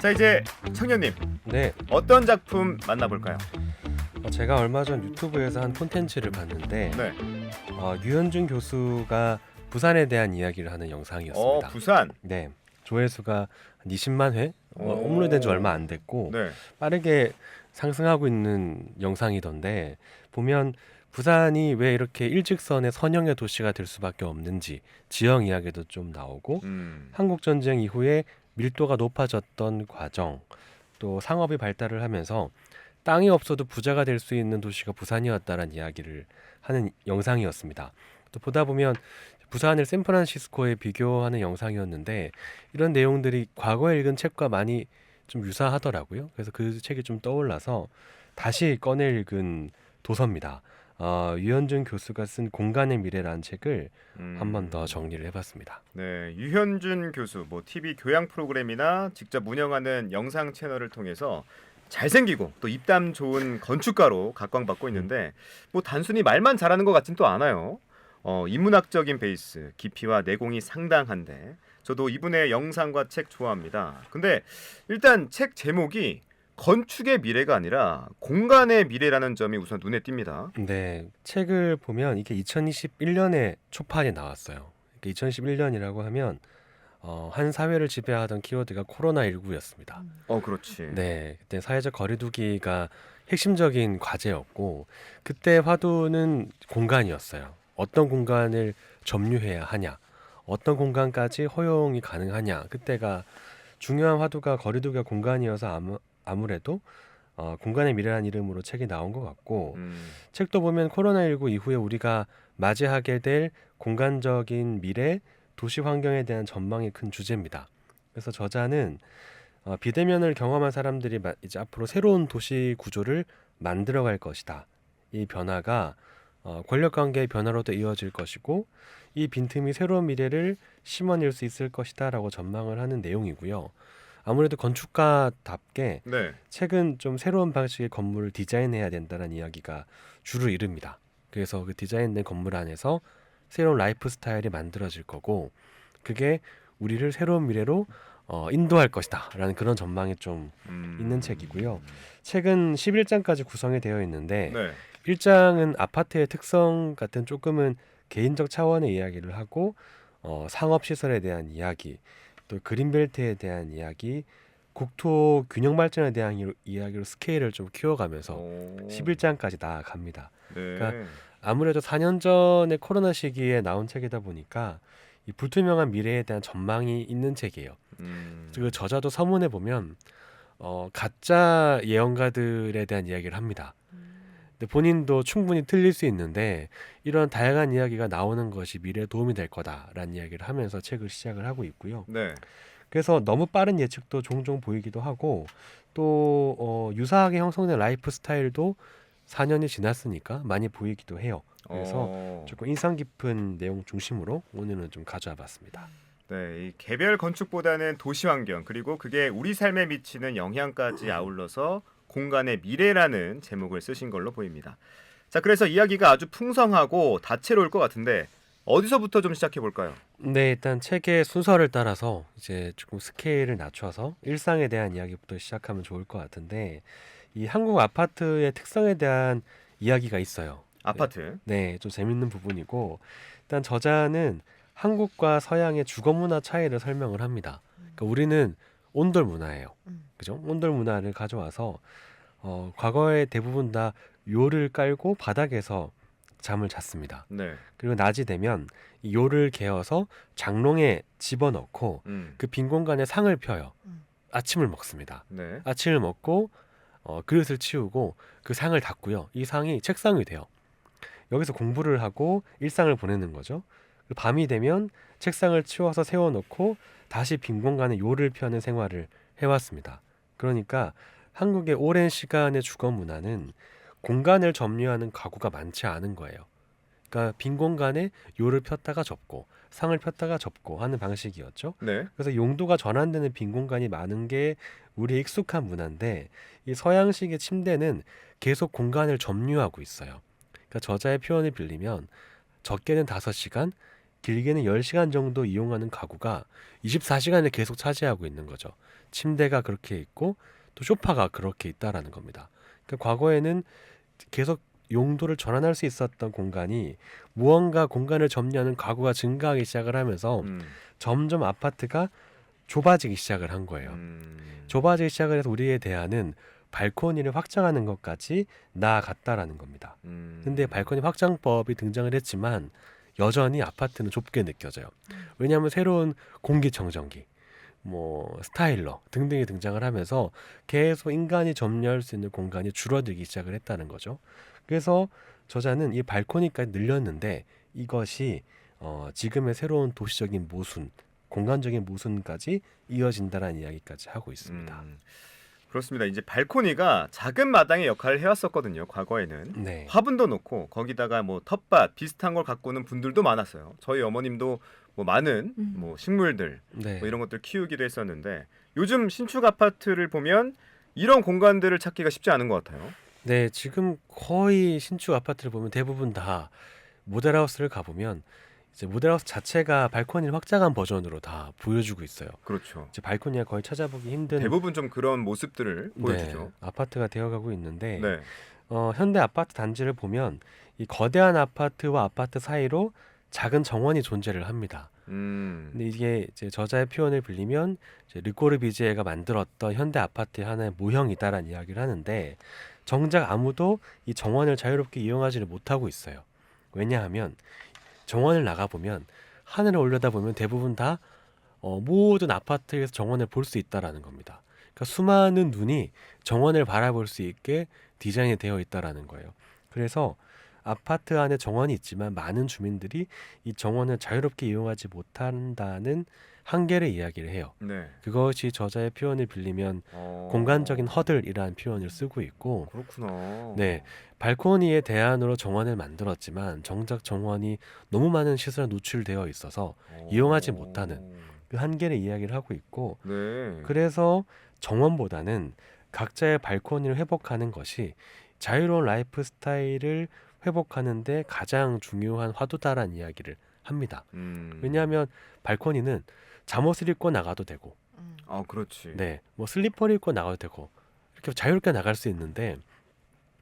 자 이제 청년님 네, 어떤 작품 만나볼까요? 어, 제가 얼마 전 유튜브에서 한 콘텐츠를 봤는데 네. 어, 유현준 교수가 부산에 대한 이야기를 하는 어 영상이었습니다. 부산. 네, 조회수가 한 20만 회 어, 오. 업로드된 지 얼마 안 됐고 네. 빠르게 상승하고 있는 영상이던데 보면 부산이 왜 이렇게 일직선의 선형의 도시가 될 수밖에 없는지 지형 이야기도 좀 나오고 음. 한국 전쟁 이후에 밀도가 높아졌던 과정 또 상업이 발달을 하면서 땅이 없어도 부자가 될 수 있는 도시가 부산이었다라는 이야기를 하는 영상이었습니다. 또 보다 보면 부산을 샌프란시스코에 비교하는 영상이었는데 이런 내용들이 과거에 읽은 책과 많이 좀 유사하더라고요. 그래서 그 책이 좀 떠올라서 다시 꺼내 읽은 도서입니다. 어, 유현준 교수가 쓴 공간의 미래라는 책을 음. 한번 더 정리를 해봤습니다. 네, 유현준 교수 뭐 TV 교양 프로그램이나 직접 운영하는 영상 채널을 통해서 잘생기고 또 입담 좋은 건축가로 각광받고 있는데 뭐 단순히 말만 잘하는 것 같진 또 않아요. 어, 인문학적인 베이스, 깊이와 내공이 상당한데 저도 이분의 영상과 책 좋아합니다. 근데 일단 책 제목이 건축의 미래가 아니라 공간의 미래라는 점이 우선 눈에 띕니다. 네, 책을 보면 이게 2021년에 초판이 나왔어요. 2021년이라고 하면 어, 한 사회를 지배하던 키워드가 코로나 19였습니다. 어, 그렇지. 네, 그때 사회적 거리두기가 핵심적인 과제였고 그때 화두는 공간이었어요. 어떤 공간을 점유해야 하냐, 어떤 공간까지 허용이 가능하냐. 그때가 중요한 화두가 거리두기가 공간이어서 아무, 아무래도 어, 공간의 미래라는 이름으로 책이 나온 것 같고 음, 책도 보면 코로나19 이후에 우리가 맞이하게 될 공간적인 미래, 도시 환경에 대한 전망이 큰 주제입니다. 그래서 저자는 어, 비대면을 경험한 사람들이 마- 이제 앞으로 새로운 도시 구조를 만들어갈 것이다. 이 변화가 어, 권력 관계의 변화로도 이어질 것이고 이 빈틈이 새로운 미래를 심어낼 수 있을 것이다라고 전망을 하는 내용이고요. 아무래도 건축가답게 네. 책은 좀 새로운 방식의 건물을 디자인해야 된다는 이야기가 주를 이룹니다. 그래서 그 디자인된 건물 안에서 새로운 라이프 스타일이 만들어질 거고 그게 우리를 새로운 미래로 어, 인도할 것이다라는 그런 전망이 좀 음. 있는 책이고요. 책은 11장까지 구성이 되어 있는데 네. 1장은 아파트의 특성 같은 조금은 개인적 차원의 이야기를 하고 어, 상업 시설에 대한 이야기, 또 그린벨트에 대한 이야기, 국토 균형 발전에 대한 이- 이야기로 스케일을 좀 키워가면서 오. 11장까지 나아갑니다. 네. 그러니까 아무래도 4년 전에 코로나 시기에 나온 책이다 보니까 이 불투명한 미래에 대한 전망이 있는 책이에요. 음. 그 저자도 서문에 보면 어, 가짜 예언가들에 대한 이야기를 합니다. 본인도 충분히 틀릴 수 있는데 이런 다양한 이야기가 나오는 것이 미래에 도움이 될 거다라는 이야기를 하면서 책을 시작을 하고 있고요. 네. 그래서 너무 빠른 예측도 종종 보이기도 하고 또 어, 유사하게 형성된 라이프 스타일도 4년이 지났으니까 많이 보이기도 해요. 그래서 어. 조금 인상 깊은 내용 중심으로 오늘은 좀 가져와 봤습니다. 네, 이 개별 건축보다는 도시 환경 그리고 그게 우리 삶에 미치는 영향까지 아울러서 공간의 미래라는 제목을 쓰신 걸로 보입니다. 자, 그래서 이야기가 아주 풍성하고 다채로울 것 같은데 어디서부터 좀 시작해 볼까요? 네, 일단 책의 순서를 따라서 이제 조금 스케일을 낮춰서 일상에 대한 이야기부터 시작하면 좋을 것 같은데 이 한국 아파트의 특성에 대한 이야기가 있어요. 아파트. 네, 좀 재밌는 부분이고 일단 저자는 한국과 서양의 주거 문화 차이를 설명을 합니다. 그러니까 우리는 온돌 문화예요. 음. 그죠? 온돌 문화를 가져와서 어, 과거에 대부분 다 요를 깔고 바닥에서 잠을 잤습니다. 네. 그리고 낮이 되면 이 요를 개어서 장롱에 집어넣고 음. 그빈 공간에 상을 펴요. 음. 아침을 먹습니다. 네. 아침을 먹고 어, 그릇을 치우고 그 상을 닫고요. 이 상이 책상이 돼요. 여기서 공부를 하고 일상을 보내는 거죠. 밤이 되면 책상을 치워서 세워놓고 다시 빈 공간에 요를 펴는 생활을 해왔습니다. 그러니까 한국의 오랜 시간의 주거 문화는 공간을 점유하는 가구가 많지 않은 거예요. 그러니까 빈 공간에 요를 폈다가 접고 상을 폈다가 접고 하는 방식이었죠. 네. 그래서 용도가 전환되는 빈 공간이 많은 게 우리 익숙한 문화인데 이 서양식의 침대는 계속 공간을 점유하고 있어요. 그러니까 저자의 표현을 빌리면 적게는 다섯 시간, 길게는 10시간 정도 이용하는 가구가 24시간을 계속 차지하고 있는 거죠. 침대가 그렇게 있고 또 소파가 그렇게 있다라는 겁니다. 그러니까 과거에는 계속 용도를 전환할 수 있었던 공간이 무언가 공간을 점유하는 가구가 증가하기 시작을 하면서 음. 점점 아파트가 좁아지기 시작을 한 거예요. 음. 좁아지기 시작을 해서 우리의 대안은 발코니를 확장하는 것까지 나아갔다라는 겁니다. 음. 근데 발코니 확장법이 등장을 했지만 여전히 아파트는 좁게 느껴져요. 왜냐하면 새로운 공기청정기, 뭐 스타일러 등등이 등장을 하면서 계속 인간이 점유할 수 있는 공간이 줄어들기 시작을 했다는 거죠. 그래서 저자는 이 발코니까지 늘렸는데 이것이 어, 지금의 새로운 도시적인 모순, 공간적인 모순까지 이어진다라는 이야기까지 하고 있습니다. 음. 그렇습니다. 이제 발코니가 작은 마당의 역할을 해왔었거든요. 과거에는 네. 화분도 놓고 거기다가 뭐 텃밭 비슷한 걸 가꾸는 분들도 많았어요. 저희 어머님도 뭐 많은 음. 뭐 식물들 네. 뭐 이런 것들 키우기도 했었는데 요즘 신축 아파트를 보면 이런 공간들을 찾기가 쉽지 않은 것 같아요. 네, 지금 거의 신축 아파트를 보면 대부분 다 모델하우스를 가보면 이제 모델하우스 자체가 발코니를 확장한 버전으로 다 보여주고 있어요. 그렇죠. 이제 발코니가 거의 찾아보기 힘든 대부분 좀 그런 모습들을 보여주죠. 네, 아파트가 되어가고 있는데 네. 어, 현대 아파트 단지를 보면 이 거대한 아파트와 아파트 사이로 작은 정원이 존재를 합니다. 음. 근데 이게 이제 저자의 표현을 빌리면 이제 르꼬르비제가 만들었던 현대 아파트의 하나의 모형이다라는 이야기를 하는데 정작 아무도 이 정원을 자유롭게 이용하지를 못하고 있어요. 왜냐하면 정원을 나가 보면 하늘을 올려다보면 대부분 다 어, 모든 아파트에서 정원을 볼 수 있다라는 겁니다. 그러니까 수많은 눈이 정원을 바라볼 수 있게 디자인이 되어 있다라는 거예요. 그래서 아파트 안에 정원이 있지만 많은 주민들이 이 정원을 자유롭게 이용하지 못한다는 한계를 이야기를 해요. 네. 그것이 저자의 표현을 빌리면 어. 공간적인 허들이라는 표현을 쓰고 있고 그렇구나. 네. 발코니의 대안으로 정원을 만들었지만 정작 정원이 너무 많은 시설에 노출되어 있어서 이용하지 못하는 그 한계를 이야기를 하고 있고 네. 그래서 정원보다는 각자의 발코니를 회복하는 것이 자유로운 라이프 스타일을 회복하는데 가장 중요한 화두다라는 이야기를 합니다. 음. 왜냐하면 발코니는 잠옷을 입고 나가도 되고, 음. 아, 그렇지. 네, 뭐 슬리퍼를 입고 나가도 되고 이렇게 자유롭게 나갈 수 있는데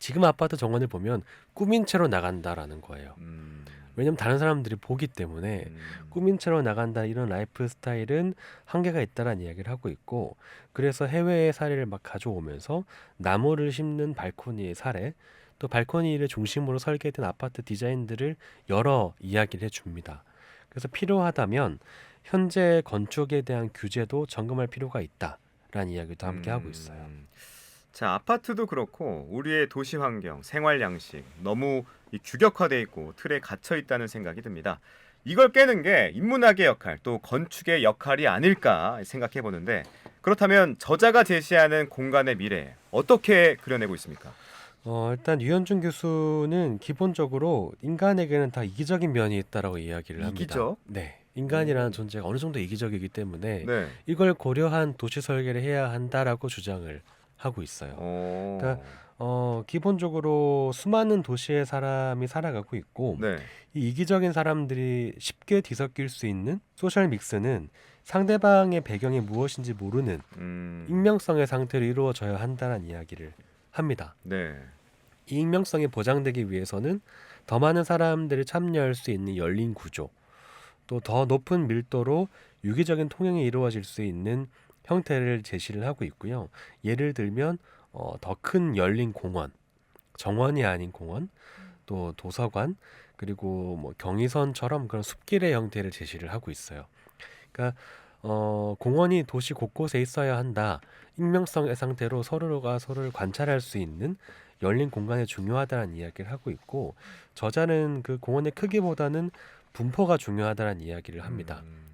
지금 아파트 정원을 보면 꾸민 채로 나간다라는 거예요. 음. 왜냐하면 다른 사람들이 보기 때문에 음. 꾸민 채로 나간다 이런 라이프 스타일은 한계가 있다라는 이야기를 하고 있고 그래서 해외의 사례를 막 가져오면서 나무를 심는 발코니의 사례 또 발코니를 중심으로 설계된 아파트 디자인들을 여러 이야기를 해줍니다. 그래서 필요하다면 현재 건축에 대한 규제도 점검할 필요가 있다 라는 이야기도 함께 하고 있어요. 음. 자 아파트도 그렇고 우리의 도시 환경, 생활 양식 너무 이 규격화돼 있고 틀에 갇혀 있다는 생각이 듭니다. 이걸 깨는 게 인문학의 역할 또 건축의 역할이 아닐까 생각해 보는데 그렇다면 저자가 제시하는 공간의 미래 어떻게 그려내고 있습니까? 어, 일단 유현준 교수는 기본적으로 인간에게는 다 이기적인 면이 있다라고 이야기를 합니다. 이기적? 네. 인간이라는 음. 존재가 어느 정도 이기적이기 때문에 네. 이걸 고려한 도시 설계를 해야 한다라고 주장을 하고 있어요. 어. 그러니까 어, 기본적으로 수많은 도시의 사람이 살아가고 있고 네. 이 이기적인 사람들이 쉽게 뒤섞일 수 있는 소셜 믹스는 상대방의 배경이 무엇인지 모르는 음. 익명성의 상태로 이루어져야 한다는 이야기를 합니다. 네. 이 익명성이 보장되기 위해서는 더 많은 사람들이 참여할 수 있는 열린 구조, 또 더 높은 밀도로 유기적인 통행이 이루어질 수 있는 형태를 제시를 하고 있고요. 예를 들면 어, 더 큰 열린 공원, 정원이 아닌 공원, 또 도서관, 그리고 뭐 경의선처럼 그런 숲길의 형태를 제시를 하고 있어요. 그러니까 어, 공원이 도시 곳곳에 있어야 한다. 익명성의 상태로 서로가 서로를 관찰할 수 있는 열린 공간이 중요하다는 이야기를 하고 있고 저자는 그 공원의 크기보다는 분포가 중요하다는 이야기를 합니다. 음.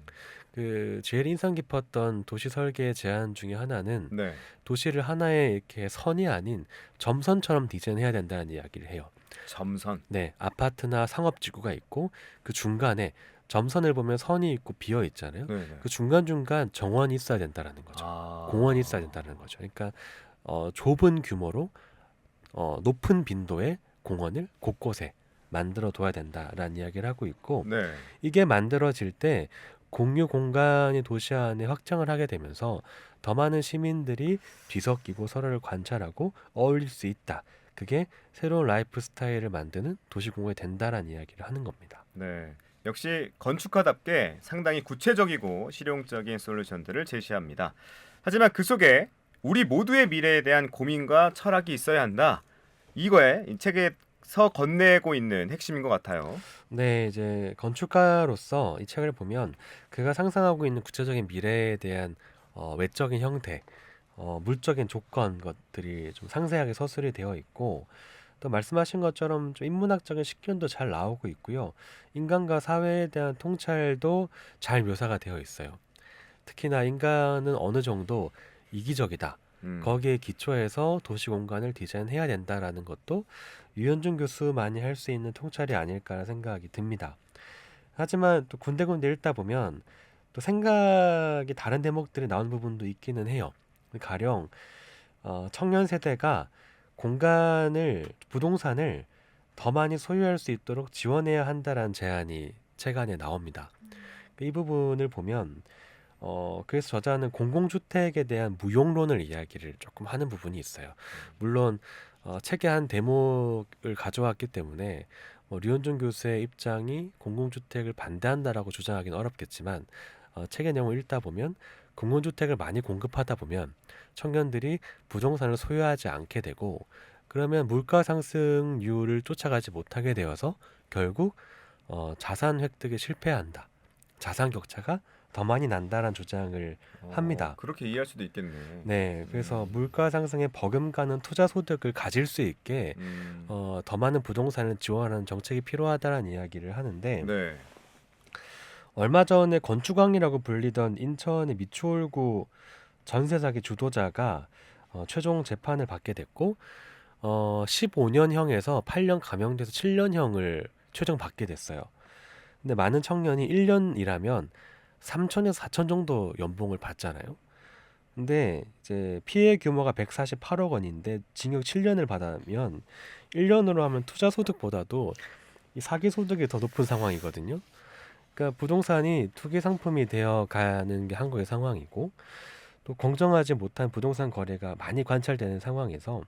그 제일 인상 깊었던 도시 설계 제안 중에 하나는 네. 도시를 하나의 이렇게 선이 아닌 점선처럼 디자인해야 된다는 이야기를 해요. 점선. 네, 아파트나 상업지구가 있고 그 중간에 점선을 보면 선이 있고 비어 있잖아요. 네. 네. 그 중간 중간 정원이 있어야 된다라는 거죠. 아. 공원이 있어야 된다는 거죠. 그러니까 어, 좁은 규모로 어, 높은 빈도의 공원을 곳곳에 만들어 둬야 된다라는 이야기를 하고 있고 네. 이게 만들어질 때 공유 공간이 도시 안에 확장을 하게 되면서 더 많은 시민들이 뒤섞이고 서로를 관찰하고 어울릴 수 있다. 그게 새로운 라이프 스타일을 만드는 도시 공간이 된다라는 이야기를 하는 겁니다. 네. 역시 건축가답게 상당히 구체적이고 실용적인 솔루션들을 제시합니다. 하지만 그 속에 우리 모두의 미래에 대한 고민과 철학이 있어야 한다. 이거에 이 책에 서 건네고 있는 핵심인 것 같아요. 네, 이제 건축가로서 이 책을 보면 그가 상상하고 있는 구체적인 미래에 대한 어, 외적인 형태, 어, 물적인 조건 것들이 좀 상세하게 서술이 되어 있고 또 말씀하신 것처럼 좀 인문학적인 식견도 잘 나오고 있고요. 인간과 사회에 대한 통찰도 잘 묘사가 되어 있어요. 특히나 인간은 어느 정도 이기적이다. 음. 거기에 기초해서 도시 공간을 디자인해야 된다라는 것도 유현준 교수만이 할 수 있는 통찰이 아닐까 생각이 듭니다. 하지만 또 군데군데 읽다 보면 또 생각이 다른 대목들이 나오는 부분도 있기는 해요. 가령 어, 청년 세대가 공간을 부동산을 더 많이 소유할 수 있도록 지원해야 한다라는 제안이 책 안에 나옵니다. 이 부분을 보면 어, 그래서 저자는 공공주택에 대한 무용론을 이야기를 조금 하는 부분이 있어요. 물론 어, 책의 한 대목을 가져왔기 때문에 뭐 류현준 교수의 입장이 공공주택을 반대한다라고 주장하기는 어렵겠지만 어, 책의 내용을 읽다 보면 공공주택을 많이 공급하다 보면 청년들이 부동산을 소유하지 않게 되고 그러면 물가 상승률을 쫓아가지 못하게 되어서 결국 어, 자산 획득에 실패한다. 자산 격차가 더 많이 난다라는 주장을 어, 합니다. 그렇게 이해할 수도 있겠네. 네, 그래서 음. 물가 상승에 버금가는 투자 소득을 가질 수 있게 음. 어, 더 많은 부동산을 지원하는 정책이 필요하다라는 이야기를 하는데 네. 얼마 전에 건축왕이라고 불리던 인천의 미추홀구 전세 사기 주도자가 어, 최종 재판을 받게 됐고 어, 15년형에서 8년 감형돼서 7년형을 최종 받게 됐어요. 근데 많은 청년이 1년 일하면 3천에서 4천 정도 연봉을 받잖아요. 근데 이제 피해 규모가 148억 원인데 징역 7년을 받으면 1년으로 하면 투자 소득보다도 이 사기 소득이 더 높은 상황이거든요. 그러니까 부동산이 투기 상품이 되어 가는 게 한국의 상황이고 또 공정하지 못한 부동산 거래가 많이 관찰되는 상황에서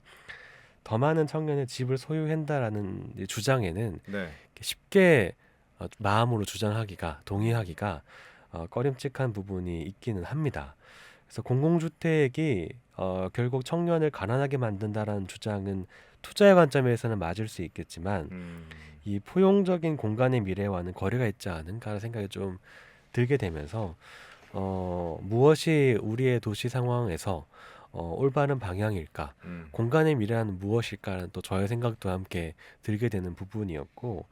더 많은 청년의 집을 소유한다라는 이 주장에는 네. 쉽게 어, 마음으로 주장하기가 동의하기가 어, 꺼림칙한 부분이 있기는 합니다. 그래서 공공주택이 어, 결국 청년을 가난하게 만든다라는 주장은 투자의 관점에서는 맞을 수 있겠지만 음. 이 포용적인 공간의 미래와는 거리가 있지 않은가라는 생각이 좀 들게 되면서 어, 무엇이 우리의 도시 상황에서 어, 올바른 방향일까? 음. 공간의 미래는 무엇일까라는 또 저의 생각도 함께 들게 되는 부분이었고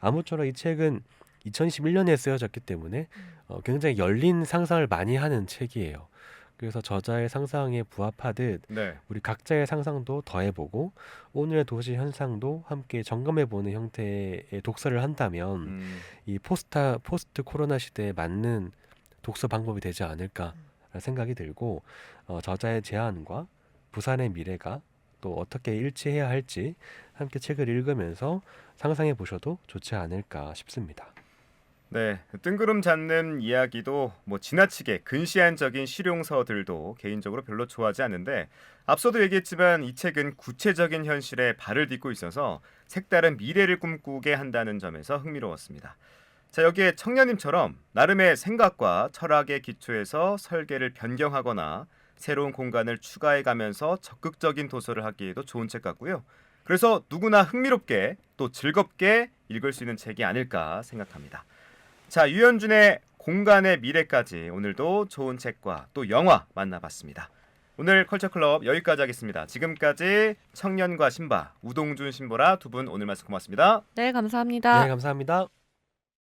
아무쪼록 이 책은 2021년에 쓰여졌기 때문에 어, 굉장히 열린 상상을 많이 하는 책이에요. 그래서 저자의 상상에 부합하듯 네. 우리 각자의 상상도 더해보고 오늘의 도시 현상도 함께 점검해보는 형태의 독서를 한다면 음. 이 포스타 포스트 코로나 시대에 맞는 독서 방법이 되지 않을까 생각이 들고 어, 저자의 제안과 부산의 미래가 또 어떻게 일치해야 할지 함께 책을 읽으면서 상상해 보셔도 좋지 않을까 싶습니다. 네, 뜬구름 잡는 이야기도 뭐 지나치게 근시안적인 실용서들도 개인적으로 별로 좋아하지 않는데 앞서도 얘기했지만 이 책은 구체적인 현실에 발을 딛고 있어서 색다른 미래를 꿈꾸게 한다는 점에서 흥미로웠습니다. 자, 여기에 청년님처럼 나름의 생각과 철학의 기초에서 설계를 변경하거나 새로운 공간을 추가해 가면서 적극적인 도서를 하기에도 좋은 책 같고요. 그래서 누구나 흥미롭게 또 즐겁게 읽을 수 있는 책이 아닐까 생각합니다. 자, 유현준의 공간의 미래까지 오늘도 좋은 책과 또 영화 만나봤습니다. 오늘 컬처클럽 여기까지 하겠습니다. 지금까지 청년과 신바 우동준 신보라 두 분 오늘 말씀 고맙습니다. 네, 감사합니다. 네, 감사합니다.